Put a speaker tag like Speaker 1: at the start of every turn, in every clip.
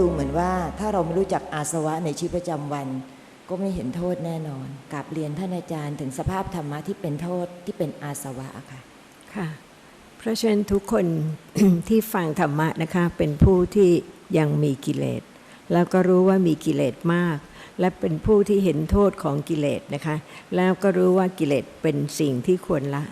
Speaker 1: ดูเหมือนว่าถ้าเราไม่รู้จักอาสวะในชีวิตประจำวัน ก็ไม่เห็นโทษแน่นอนกราบเรียนท่านอาจารย์ถึงสภาพธรรมะที่เป็นโทษที่เป็นอาสวะค่ะ
Speaker 2: ค่ะ เพราะฉะนั้นทุกคนที่ฟังธรรมะนะคะเป็นผู้ที่ยังมีกิเลส แล้วก็รู้ว่ามีกิเลสมาก และเป็นผู้ที่เห็นโทษของกิเลสนะคะ แล้วก็รู้ว่ากิเลสเป็นสิ่งที่ควรละ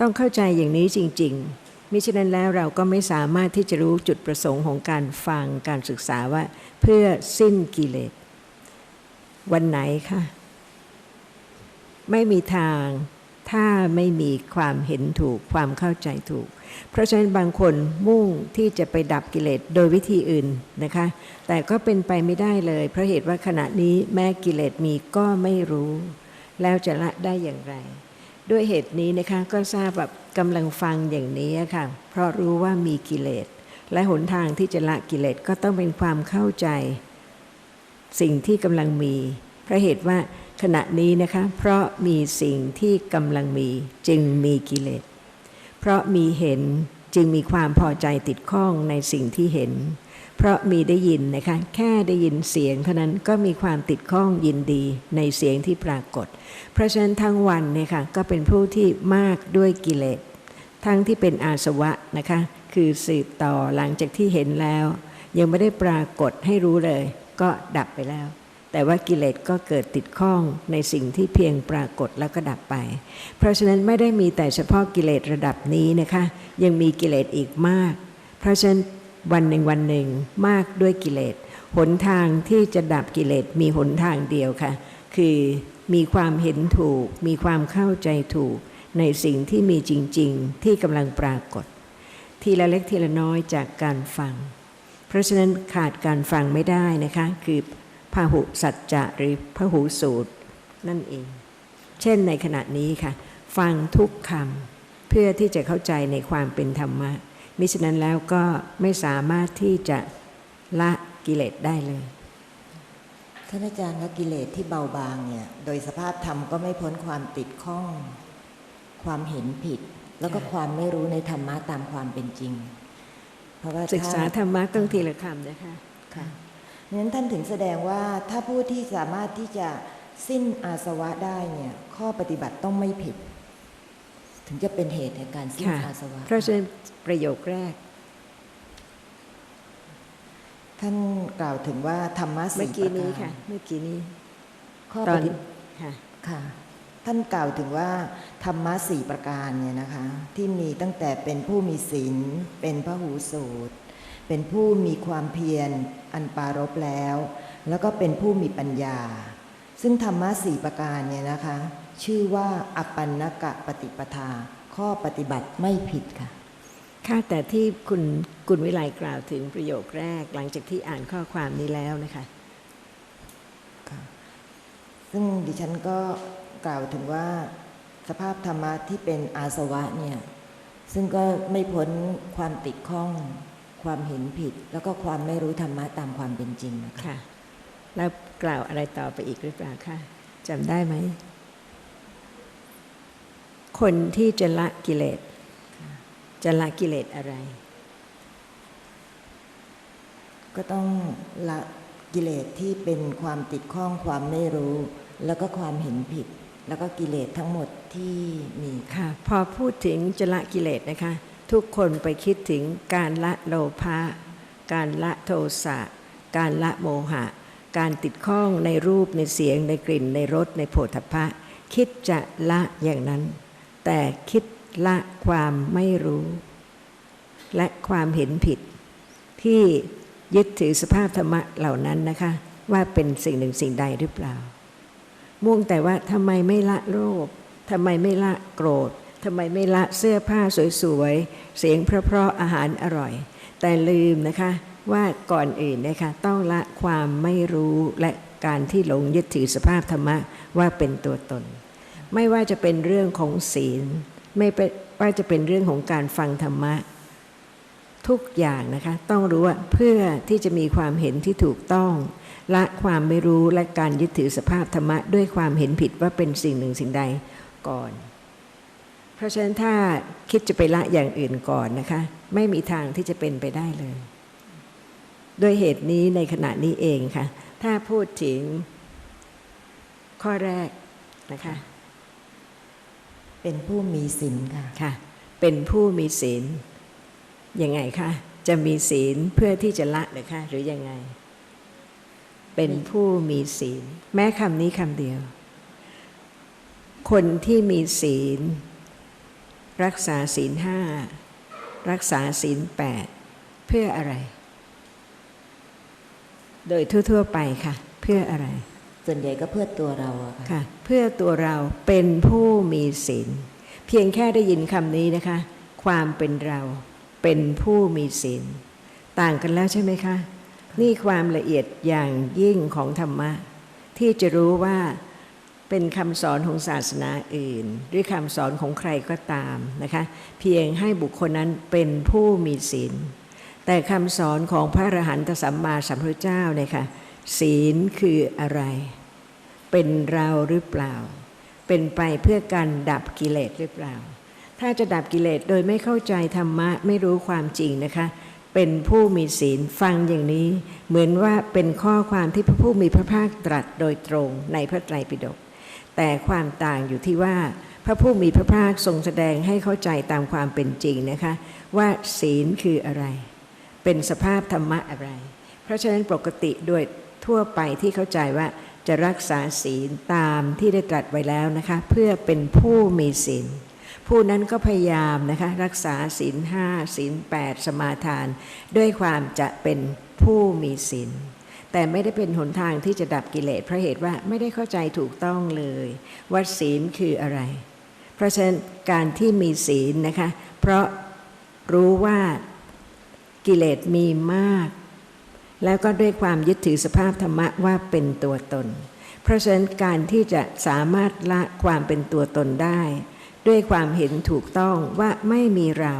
Speaker 2: ต้องเข้าใจอย่างนี้จริง ๆ มิฉะนั้นแล้วเราก็ไม่สามารถที่จะรู้จุดประสงค์ของการฟังการศึกษาว่า เพื่อสิ้นกิเลส วันไหนคะไม่มีทางถ้าไม่มีความเห็นถูกความเข้าใจถูก เพราะฉะนั้นบางคนมุ่งที่จะไปดับกิเลสโดยวิธีอื่นนะคะ แต่ก็เป็นไปไม่ได้เลย เพราะเหตุว่าขณะนี้แม้กิเลสมีก็ไม่รู้ แล้วจะละได้อย่างไร ด้วยเหตุนี้นะคะก็ทราบแบบกำลังฟังอย่างนี้ค่ะ เพราะรู้ว่ามีกิเลส และหนทางที่จะละกิเลสก็ต้องเป็นความเข้าใจ สิ่งที่กำลังมี เพราะเหตุว่าขณะนี้นะคะ เพราะมีสิ่งที่กำลังมีจึงมีกิเลส เพราะมีเห็นจึงมีความพอใจติดข้องในสิ่งที่เห็น เพราะมีได้ยินนะคะแค่ได้ยินเสียงเท่านั้นก็มีความติดข้องยินดีในเสียงที่ปรากฏ เพราะฉะนั้นทั้งวันเนี่ยค่ะก็เป็นผู้ที่มากด้วยกิเลสทั้งที่เป็นอาสวะนะคะคือสืบต่อหลังจากที่เห็นแล้ว ยังไม่ได้ปรากฏให้รู้เลย ก็ดับไปแล้ว แต่ว่ากิเลสก็เกิดติดข้องในสิ่งที่เพียงปรากฏแล้วก็ดับไป เพราะฉะนั้นไม่ได้มีแต่เฉพาะกิเลสระดับนี้นะคะ ยังมีกิเลสอีกมาก เพราะฉะนั้น วันหนึ่งวันหนึ่งมากด้วยกิเลสหนทางที่จะดับกิเลสมีหนทางเดียวค่ะ คือมีความเห็นถูก มีความเข้าใจถูก ในสิ่งที่มีจริง ๆ ที่กำลังปรากฏ ทีละเล็กทีละน้อยจากการฟัง เพราะฉะนั้นขาดการฟังไม่ได้นะคะ คือพาหุสัจจะหรือพหูสูตร นั่นเอง เช่นในขณะนี้ค่ะ ฟังทุกคำเพื่อที่จะเข้าใจในความเป็นธรรมะ มิฉะนั้นแล้วก็ไม่สามารถที่จะละกิเลสได้เลย
Speaker 1: ท่านอาจารย์แล้วกิเลสที่เบาบางเนี่ย โดยสภาพธรรมก็ไม่พ้นความติดข้อง ความเห็นผิด แล้วก็ความไม่รู้ในธรรมะตามความเป็นจริง เพราะว่า
Speaker 2: ศึกษา
Speaker 1: ถ้
Speaker 2: ธรรมะต้องทีละคำนะคะ
Speaker 1: ค่ะนั้นท่านถึงแสดงว่าถ้าผู้ที่สามารถที่จะสิ้นอาสวะได้เนี่ย ข้อปฏิบัติต้องไม่ผิด ถึงจะเป็นเหตุในการสิ้น
Speaker 2: ค่ะ
Speaker 1: อาสวะ
Speaker 2: เพราะฉะนั้นประโยคแรก
Speaker 1: ท่านกล่าวถึงว่าธรรมะ
Speaker 2: เมื่อ
Speaker 1: สี่ป
Speaker 2: กี้
Speaker 1: ระ
Speaker 2: นี้
Speaker 1: กา
Speaker 2: ค่ะ
Speaker 1: ร
Speaker 2: เมื่อกี้นี้
Speaker 1: ข้อ
Speaker 2: ต
Speaker 1: ป
Speaker 2: อน
Speaker 1: ฏิบัติ
Speaker 2: ค่ะ
Speaker 1: ค่ะ ท่านกล่าวถึงว่าธรรมะสี่ประการเนี่ยนะคะ ที่มีตั้งแต่เป็นผู้มีศีลเป็นพระหูสูตร เป็นผู้มีความเพียรอันปารบแล้ว แล้วก็เป็นผู้มีปัญญา ซึ่งธรรมะสี่ประการเนี่ยนะคะ ชื่อว่าอปันนกะปฏิปทา ข้อปฏิบัติไม่ผิดค่ะ
Speaker 2: ค่ะแต่ที่คุณกุลวิไลกล่าวถึงประโยคแรก หลังจากที่อ่านข้อความนี้แล้วนะคะ
Speaker 1: ซึ่งดิฉันก็กล่าวถึงว่าสภาพธรรมะที่เป็นอาสวะเนี่ย ซึ่งก็ไม่พ้นความติดข้อง ความเห็นผิด แล้วก็ความไม่รู้ธรรมะตามความเป็นจริงนะคะ
Speaker 2: ค่ะแล้วกล่าวอะไรต่อไปอีกหรือเปล่าคะจำได้ไหม คนที่จะละกิเลส จะละกิเลสอะไร
Speaker 1: ก็ต้องละกิเลสที่เป็นความติดข้องความไม่รู้ แล้วก็ความเห็นผิด แล้วก็กิเลสทั้งหมดที่มีค่ะ
Speaker 2: ค่ะ พอพูดถึงจะละกิเลสนะคะ ทุกคนไปคิดถึงการละโลภะการละโทสะการละโมหะ การติดข้องในรูปในเสียงในกลิ่นในรสในโผฏฐัพพะ คิดจะละอย่างนั้น แต่คิดละความไม่รู้ และความเห็นผิด ที่ยึดถือสภาพธรรมะเหล่านั้นนะคะ ว่าเป็นสิ่งหนึ่งสิ่งใดหรือเปล่า มุ่งแต่ว่าทำไมไม่ละโลภทำไมไม่ละโกรธทำไมไม่ละเสื้อผ้าสวยๆ เสียงเพราะๆอาหารอร่อย แต่ลืมนะคะว่าก่อนอื่นนะคะต้องละความไม่รู้และการที่หลงยึดถือสภาพธรรมะว่าเป็นตัวตน ไม่ว่าจะเป็นเรื่องของศีล ไม่เป็นว่าจะเป็นเรื่องของการฟังธรรมะ ทุกอย่างนะคะ ต้องรู้ว่าเพื่อที่จะมีความเห็นที่ถูกต้อง ละความไม่รู้และการยึดถือสภาพธรรมะ ด้วยความเห็นผิดว่าเป็นสิ่งหนึ่งสิ่งใดก่อน เพราะฉะนั้นถ้าคิดจะไปละอย่างอื่นก่อนนะคะ ไม่มีทางที่จะเป็นไปได้เลยด้วยเหตุนี้ในขณะนี้เองค่ะ ถ้าพูดถึงข้อแรกนะคะ
Speaker 1: เป็นผู้มีศีลค่ะ
Speaker 2: ค่ะ เป็นผู้มีศีลยังไงคะจะมีศีลเพื่อที่จะละหรือคะหรือยังไง เป็นผู้มีศีล แม้คำนี้คำเดียว คนที่มีศีล รักษาศีลห้ารักษาศีลแปดเพื่ออะไร โดยทั่วๆไปค่ะ เพื่ออะไร
Speaker 1: ส่วนใหญ่ก็เพื่อตัวเราอะค่ะ
Speaker 2: เพื่อตัวเราเป็นผู้มีศีลเพียงแค่ได้ยินคำนี้นะคะ ความเป็นเราเป็นผู้มีศีลต่างกันแล้วใช่ไหมคะ นี่ความละเอียดอย่างยิ่งของธรรมะ ที่จะรู้ว่าเป็นคำสอนของศาสนาอื่น หรือคำสอนของใครก็ตามนะคะ เพียงให้บุคคลนั้นเป็นผู้มีศีลแต่คำสอนของพระอรหันตสัมมาสัมพุทธเจ้าเนี่ยค่ะศีลคืออะไร เป็นเราหรือเปล่า เป็นไปเพื่อการดับกิเลสหรือเปล่า ถ้าจะดับกิเลสโดยไม่เข้าใจธรรมะไม่รู้ความจริงนะคะ เป็นผู้มีศีลฟังอย่างนี้ เหมือนว่าเป็นข้อความที่พระผู้มีพระภาคตรัสโดยตรงในพระไตรปิฎกแต่ความต่างอยู่ที่ว่าพระผู้มีพระภาคทรงแสดงให้เข้าใจตามความเป็นจริงนะคะ ว่าศีลคืออะไร เป็นสภาพธรรมะอะไร เพราะฉะนั้นปกติโดยทั่วไปที่เข้าใจว่า จะรักษาศีลตามที่ได้ตรัสไว้แล้วนะคะ เพื่อเป็นผู้มีศีล ผู้นั้นก็พยายามนะคะรักษาศีลห้าศีลแปดสมาทาน ด้วยความจะเป็นผู้มีศีลแต่ไม่ได้เป็นหนทางที่จะดับกิเลสเพราะเหตุว่าไม่ได้เข้าใจถูกต้องเลยว่าศีลคืออะไร เพราะฉะนั้นการที่มีศีลนะคะ เพราะรู้ว่ากิเลสมีมาก แล้วก็ด้วยความยึดถือสภาพธรรมะว่าเป็นตัวตน เพราะฉะนั้นการที่จะสามารถละความเป็นตัวตนได้ ด้วยความเห็นถูกต้องว่าไม่มีเรา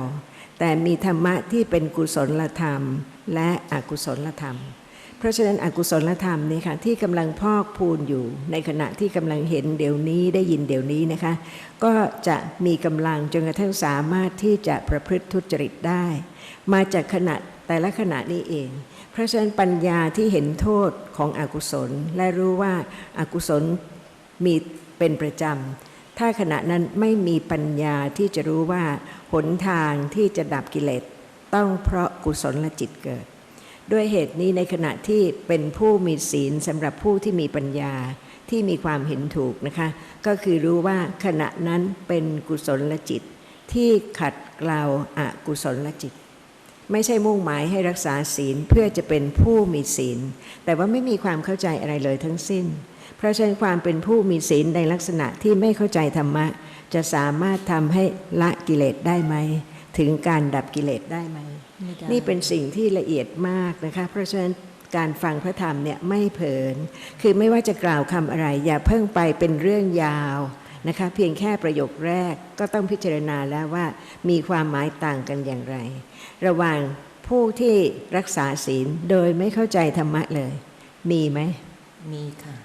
Speaker 2: แต่มีธรรมะที่เป็นกุศลธรรม และอกุศลธรรม เพราะฉะนั้นอกุศลธรรมนี่ค่ะที่กำลังพอกพูนอยู่ ในขณะที่กำลังเห็นเดี๋ยวนี้ได้ยินเดี๋ยวนี้นะคะ ก็จะมีกำลังจนกระทั่งสามารถที่จะประพฤติทุจริตได้ มาจากขณะแต่ละขณะนี้เอง ราะฉะนั้นปัญญาที่เห็นโทษของอกุศล และรู้ว่าอากุศลมีเป็นประจำ ถ้าขณะนั้นไม่มีปัญญาที่จะรู้ว่าหนทางที่จะดับกิเลสต้องเพราะกุศลละจิตเกิด ด้วยเหตุนี้ในขณะที่เป็นผู้มีศีลสำหรับผู้ที่มีปัญญาที่มีความเห็นถูกนะคะ ก็คือรู้ว่าขณะนั้นเป็นกุศลละจิตที่ขัดเกลาอากุศลละจิต ไม่ใช่มุ่งหมายให้รักษาศีลเพื่อจะเป็นผู้มีศีล แต่ว่าไม่มีความเข้าใจอะไรเลยทั้งสิ้น เพราะฉะนั้นความเป็นผู้มีศีลในลักษณะที่ไม่เข้าใจธรรมะ จะสามารถทำให้ละกิเลสได้ไหม ถึงการดับกิเลสได้ไหม
Speaker 1: ไม่ได้
Speaker 2: นี่เป็นสิ่งที่ละเอียดมากนะคะ เพราะฉะนั้นการฟังพระธรรมเนี่ยไม่เผลนคือไม่ว่าจะกล่าวคำอะไร อย่าเพิ่งไปเป็นเรื่องยาว นะคะเพียงแค่ประโยคแรกก็ต้องพิจารณาแล้วว่ามีความหมายต่างกันอย่างไร ระหว่างผู้ที่รักษาศีลโดยไม่เข้าใจธรรมะเลย มีไหม
Speaker 1: มีค่ะ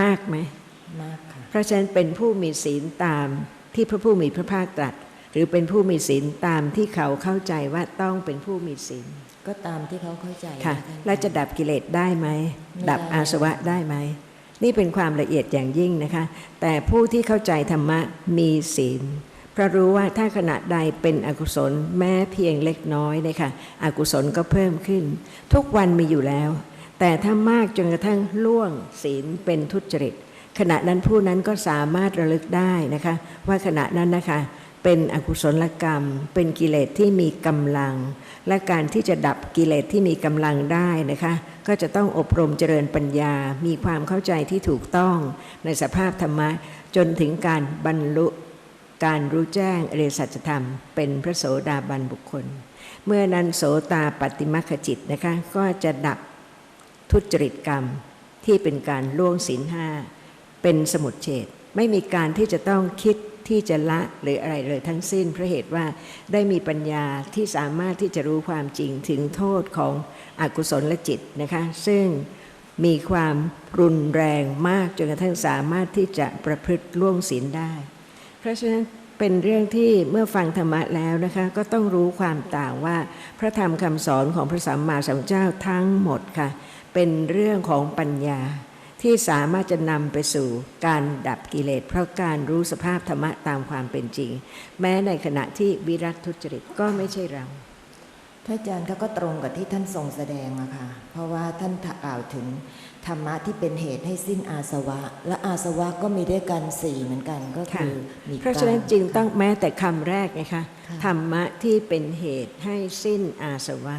Speaker 2: มากไหม
Speaker 1: มากค่ะ
Speaker 2: เพราะฉะนั้นเป็นผู้มีศีลตามที่พระผู้มีพระภาคตรัส หรือเป็นผู้มีศีลตามที่เขาเข้าใจว่าต้องเป็นผู้มีศีล
Speaker 1: ก็ตามที่เขาเข้าใจ
Speaker 2: ค่ะ
Speaker 1: นท่าน
Speaker 2: แล้วจะดับกิเลสได้ไหม
Speaker 1: ไม่ได้
Speaker 2: ดับอาสวะได้ไหม นี่เป็นความละเอียดอย่างยิ่งนะคะ แต่ผู้ที่เข้าใจธรรมะมีศีล เพราะรู้ว่าถ้าขณะใดเป็นอกุศลแม้เพียงเล็กน้อยเนี่ยค่ะอกุศลก็เพิ่มขึ้น ทุกวันมีอยู่แล้ว แต่ถ้ามากจนกระทั่งล่วงศีลเป็นทุจริต ขณะนั้นผู้นั้นก็สามารถระลึกได้นะคะ ว่าขณะนั้นนะคะ เป็นอกุศลกรรม เป็นกิเลสที่มีกำลัง และการที่จะดับกิเลสที่มีกำลังได้นะคะ ก็จะต้องอบรมเจริญปัญญา มีความเข้าใจที่ถูกต้องในสภาพธรรมะ จนถึงการบรรลุการรู้แจ้งอริยสัจธรรม เป็นพระโสดาบันบุคคล เมื่อนั้นโสตาปฏิมัคคจิตนะคะก็จะดับทุจริตกรรมที่เป็นการล่วงศีลห้าเป็นสมุดเฉด ไม่มีการที่จะต้องคิดที่จะละหรืออะไรเลยทั้งสิ้นเพราะเหตุว่าได้มีปัญญาที่สามารถที่จะรู้ความจริงถึงโทษของอกุศลและจิตนะคะซึ่งมีความรุนแรงมากจนกระทั่งสามารถที่จะประพฤติล่วงศีลได้ เพราะฉะนั้นเป็นเรื่องที่เมื่อฟังธรรมะแล้วนะคะก็ต้องรู้ความต่างว่า พระธรรมคำสอนของพระสัมมาสัมพุทธเจ้าทั้งหมดค่ะ เป็นเรื่องของปัญญา ที่สามารถจะนำไปสู่การดับกิเลส เพราะการรู้สภาพธรรมะตามความเป็นจริง แม้ในขณะที่วิรัตทุจริตก็ไม่ใช่เรา
Speaker 1: พระอาจารย์เขาก็ตรงกับที่ท่านทรงแสดงอะค่ะ เพราะว่าท่านกล่าวถึงธรรมะที่เป็นเหตุให้สิ้นอาสวะ และอาสวะก็มีด้วยกันสี่เหมือนกันก็คือมี
Speaker 2: เพราะฉะนั้น
Speaker 1: กม
Speaker 2: จึงต้องแม้แต่คำแรกไงคะ
Speaker 1: ค่ะ
Speaker 2: ธรรมะที่เป็นเหตุให้สิ้นอาสวะ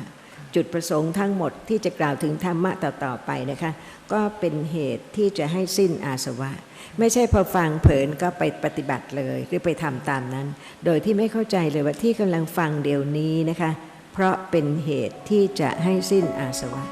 Speaker 2: จุดประสงค์ทั้งหมดที่จะกล่าวถึงธรรมะต่อๆไปนะคะ ก็เป็นเหตุที่จะให้สิ้นอาสวะ ไม่ใช่พอฟังเผินก็ไปปฏิบัติเลยหรือไปทำตามนั้น โดยที่ไม่เข้าใจเลยว่าที่กำลังฟังเดี๋ยวนี้นะคะ เพราะเป็นเหตุที่จะให้สิ้นอาสวะ